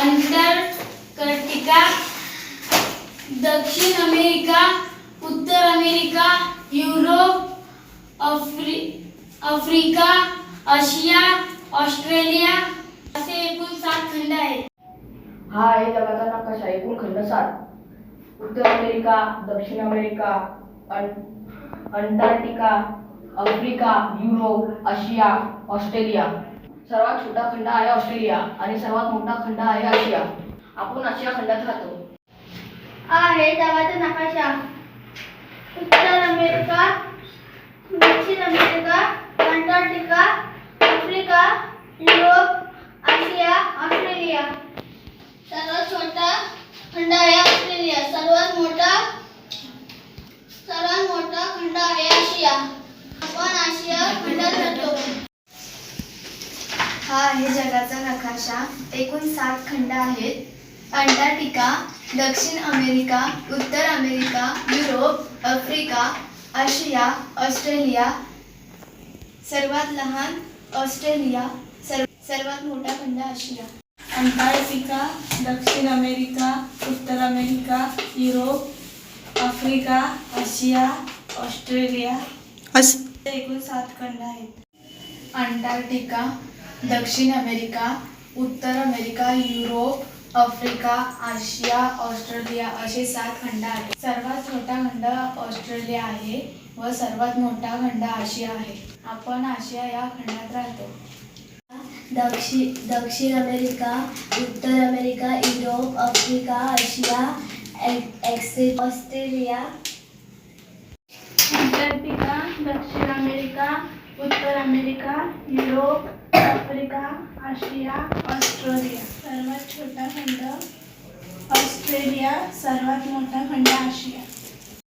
Antarctica दक्षिण America उत्तर America Europe आफ्रि आफ्रिका आशिया ऑस्ट्रेलिया असे एकूण सात खंड आहेत. हा आहे जगाचा नकाशा एकूण खंड सात. उत्तर अमेरिका दक्षिण America Antarctica Africa Europe Asia Australia. सर्वात छोटा खंड आहे ऑस्ट्रेलिया आणि सर्वात मोठा खंड आहे आशिया. आपण आशिया खंडात राहतो. आहे जगाचा नकाशा. उत्तर अमेरिका दक्षिण America Antarctica Africa Europe Asia Australia. सर्वात छोटा खंड आहे ऑस्ट्रेलिया. सर्वात मोठा सर्वात मोठा खंड आहे आशिया. आपण आशिया खंडात राहतो हा आहे जगाचा नकाशा. एकूण सात खंड आहेत. अंटार्क्टिका दक्षिण अमेरिका उत्तर अमेरिका युरोप आफ्रिका आशिया ऑस्ट्रेलिया सर्वात लहान ऑस्ट्रेलिया सर्व सर्वात मोठा खंड आशिया. अंटार्क्टिका दक्षिण अमेरिका उत्तर America Europe Africa Asia Australia. एकूण सात खंड आहेत. अंटार्क्टिका दक्षिण अमेरिका उत्तर America Europe Africa Asia Australia असे सात खंड आहेत. सर्वात छोटा खंड ऑस्ट्रेलिया आहे व सर्वात मोठा खंड आशिया आहे. आपण आशिया या खंडात राहतो. दक्षिण दक्षिण अमेरिका उत्तर अमेरिका युरोप आफ्रिका आशिया एक्सिस ऑस्ट्रेलिया. अंटार्क्टिका दक्षिण अमेरिका उत्तर America Europe Africa Asia Australia. सर्वात छोटा खंड ऑस्ट्रेलिया सर्वात मोठा खंड आशिया.